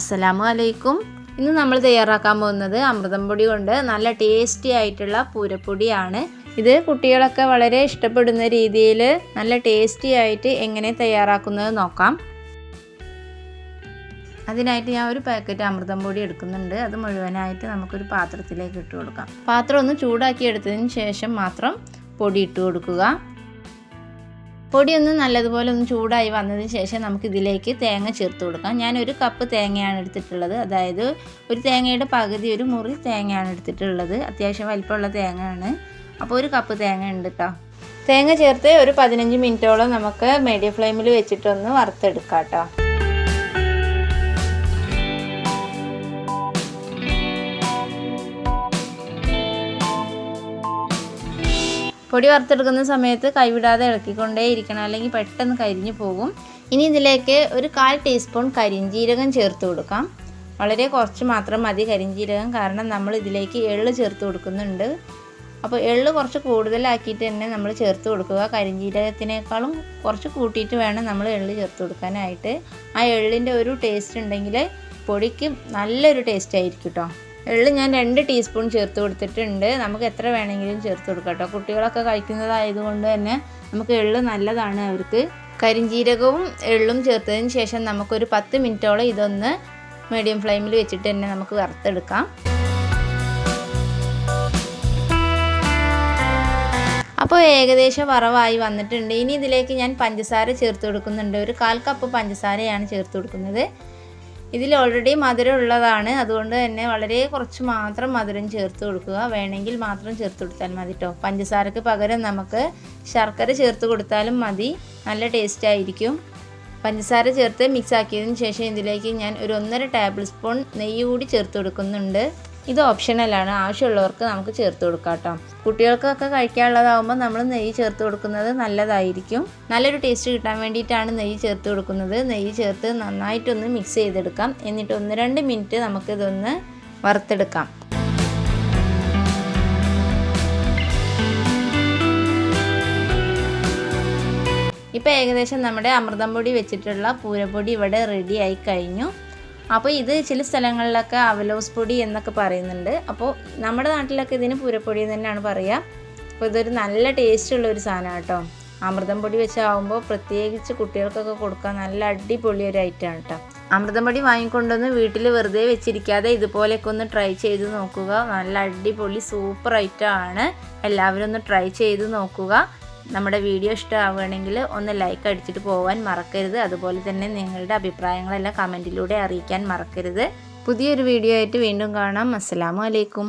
അസ്സലാമു അലൈക്കും ഇന്ന് നമ്മൾ തയ്യാറാക്കാൻ പോകുന്നത് അമൃതം പൊടി കൊണ്ട് നല്ല ടേസ്റ്റി ആയിട്ടുള്ള പൂരപ്പൊടിയാണ്. ഇത് കുട്ടികളൊക്കെ വളരെ ഇഷ്ടപ്പെടുന്ന രീതിയിൽ നല്ല ടേസ്റ്റി ആയിട്ട് എങ്ങനെ തയ്യാറാക്കുന്നത് നോക്കാം. അതിനായിട്ട് ഞാൻ ഒരു പാക്കറ്റ് അമൃതം പൊടി എടുക്കുന്നുണ്ട്. അത് മുഴുവനായിട്ട് നമുക്കൊരു പാത്രത്തിലേക്ക് ഇട്ട് കൊടുക്കാം. പാത്രം ഒന്ന് ചൂടാക്കി എടുത്തതിന് ശേഷം മാത്രം പൊടി ഇട്ട് കൊടുക്കുക. പൊടി ഒന്ന് നല്ലതുപോലെ ഒന്ന് ചൂടായി വന്നതിന് ശേഷം നമുക്ക് ഇതിലേക്ക് തേങ്ങ ചേർത്ത് കൊടുക്കാം. ഞാൻ ഒരു കപ്പ് തേങ്ങയാണ് എടുത്തിട്ടുള്ളത്. അതായത് ഒരു തേങ്ങയുടെ പകുതി ഒരു മുറി തേങ്ങയാണ് എടുത്തിട്ടുള്ളത്. അത്യാവശ്യം വലിപ്പമുള്ള തേങ്ങയാണ്. അപ്പോൾ ഒരു കപ്പ് തേങ്ങ ഉണ്ട് കേട്ടോ തേങ്ങ ചേർത്ത് ഒരു പതിനഞ്ച് മിനിറ്റോളം നമുക്ക് മീഡിയം ഫ്ലെയിമിൽ വെച്ചിട്ടൊന്ന് വറുത്തെടുക്കാം കേട്ടോ പൊടി വറുത്തെടുക്കുന്ന സമയത്ത് കൈവിടാതെ ഇളക്കിക്കൊണ്ടേ ഇരിക്കണം. അല്ലെങ്കിൽ പെട്ടെന്ന് കരിഞ്ഞു പോകും. ഇനി ഇതിലേക്ക് ഒരു കാൽ ടീസ്പൂൺ കരിഞ്ജീരകം ചേർത്ത് കൊടുക്കാം. വളരെ കുറച്ച് മാത്രം മതി കരിഞ്ജീരകം കാരണം നമ്മൾ ഇതിലേക്ക് എള്ള് ചേർത്ത് കൊടുക്കുന്നുണ്ട്. അപ്പോൾ എള്ള് കുറച്ച് കൂടുതലാക്കിയിട്ട് തന്നെ നമ്മൾ ചേർത്ത് കൊടുക്കുക. കരിഞ്ജീരകത്തിനേക്കാളും കുറച്ച് കൂട്ടിയിട്ട് വേണം നമ്മൾ എള്ള് ചേർത്ത് കൊടുക്കാനായിട്ട്. ആ എള്ളിന്റെ ഒരു ടേസ്റ്റ് ഉണ്ടെങ്കിൽ പൊടിക്ക് നല്ലൊരു ടേസ്റ്റ് ആയിരിക്കും കേട്ടോ എള്ള് ഞാൻ രണ്ട് ടീസ്പൂൺ ചേർത്ത് കൊടുത്തിട്ടുണ്ട്. നമുക്ക് എത്ര വേണമെങ്കിലും ചേർത്ത് കൊടുക്കാം കേട്ടോ കുട്ടികളൊക്കെ കഴിക്കുന്നതായതുകൊണ്ട് തന്നെ നമുക്ക് എള്ള് നല്ലതാണ് അവർക്ക്. കരിഞ്ജീരകവും എള്ളും ചേർത്തതിന് ശേഷം നമുക്കൊരു പത്ത് മിനിറ്റോളം ഇതൊന്ന് മീഡിയം ഫ്ലെയിമിൽ വെച്ചിട്ട് തന്നെ നമുക്ക് വറുത്തെടുക്കാം. അപ്പോൾ ഏകദേശം വറവായി വന്നിട്ടുണ്ട്. ഇനി ഇതിലേക്ക് ഞാൻ പഞ്ചസാര ചേർത്ത് കൊടുക്കുന്നുണ്ട്. ഒരു കാൽ കപ്പ് പഞ്ചസാരയാണ് ചേർത്ത് കൊടുക്കുന്നത്. ഇതിൽ ഓൾറെഡി മധുരം ഉള്ളതാണ്. അതുകൊണ്ട് തന്നെ വളരെ കുറച്ച് മാത്രം മധുരം ചേർത്ത് കൊടുക്കുക. വേണമെങ്കിൽ മാത്രം ചേർത്ത് കൊടുത്താൽ മതി കേട്ടോ പഞ്ചസാരക്ക് പകരം നമുക്ക് ശർക്കര ചേർത്ത് കൊടുത്താലും മതി. നല്ല ടേസ്റ്റ് ആയിരിക്കും. പഞ്ചസാര ചേർത്ത് മിക്സ് ആക്കിയതിന് ശേഷം ഇതിലേക്ക് ഞാൻ ഒരു ഒന്നര ടേബിൾ സ്പൂൺ നെയ്യ് കൂടി ചേർത്ത് കൊടുക്കുന്നുണ്ട്. ഇത് ഓപ്ഷണലാണ് ആവശ്യമുള്ളവർക്ക് നമുക്ക് ചേർത്ത് കൊടുക്കാം കേട്ടോ. കുട്ടികൾക്കൊക്കെ കഴിക്കാനുള്ളതാകുമ്പോൾ നമ്മൾ നെയ്യ് ചേർത്ത് കൊടുക്കുന്നത് നല്ലതായിരിക്കും. നല്ലൊരു ടേസ്റ്റ് കിട്ടാൻ വേണ്ടിയിട്ടാണ് നെയ്യ് ചേർത്ത് കൊടുക്കുന്നത്. നെയ്യ് ചേർത്ത് നന്നായിട്ടൊന്ന് മിക്സ് ചെയ്തെടുക്കാം. എന്നിട്ട് ഒന്ന് രണ്ട് മിനിറ്റ് നമുക്കിതൊന്ന് വറുത്തെടുക്കാം. ഇപ്പോൾ ഏകദേശം നമ്മുടെ അമൃതം പൊടി വെച്ചിട്ടുള്ള പൂരപ്പൊടി ഇവിടെ റെഡി ആയി കഴിഞ്ഞു. അപ്പോൾ ഇത് ചില സ്ഥലങ്ങളിലൊക്കെ അവലോസ് പൊടി എന്നൊക്കെ പറയുന്നുണ്ട്. അപ്പോൾ നമ്മുടെ നാട്ടിലൊക്കെ ഇതിന് പൂരപ്പൊടി തന്നെയാണ് പറയുക അപ്പോൾ ഇതൊരു നല്ല ടേസ്റ്റ് ഉള്ള ഒരു സാധനമാണ് കേട്ടോ അമൃതം പൊടി വെച്ചാകുമ്പോൾ പ്രത്യേകിച്ച് കുട്ടികൾക്കൊക്കെ കൊടുക്കാൻ നല്ല അടിപൊളി ഒരു ഐറ്റമാണ് കേട്ടോ അമൃതം പൊടി വാങ്ങിക്കൊണ്ടുവന്ന് വീട്ടിൽ വെറുതെ വെച്ചിരിക്കാതെ ഇതുപോലെയൊക്കെ ഒന്ന് ട്രൈ ചെയ്ത് നോക്കുക. നല്ല അടിപൊളി സൂപ്പർ ഐറ്റമാണ് എല്ലാവരും ഒന്ന് ട്രൈ ചെയ്ത് നോക്കുക. നമ്മുടെ വീഡിയോ ഇഷ്ടമാവുകയാണെങ്കിൽ ഒന്ന് ലൈക്ക് അടിച്ചിട്ട് പോകാൻ മറക്കരുത്. അതുപോലെ തന്നെ നിങ്ങളുടെ അഭിപ്രായങ്ങളെല്ലാം കമന്റിലൂടെ അറിയിക്കാൻ മറക്കരുത്. പുതിയൊരു വീഡിയോ ആയിട്ട് വീണ്ടും കാണാം. അസ്സാം അലൈക്കും.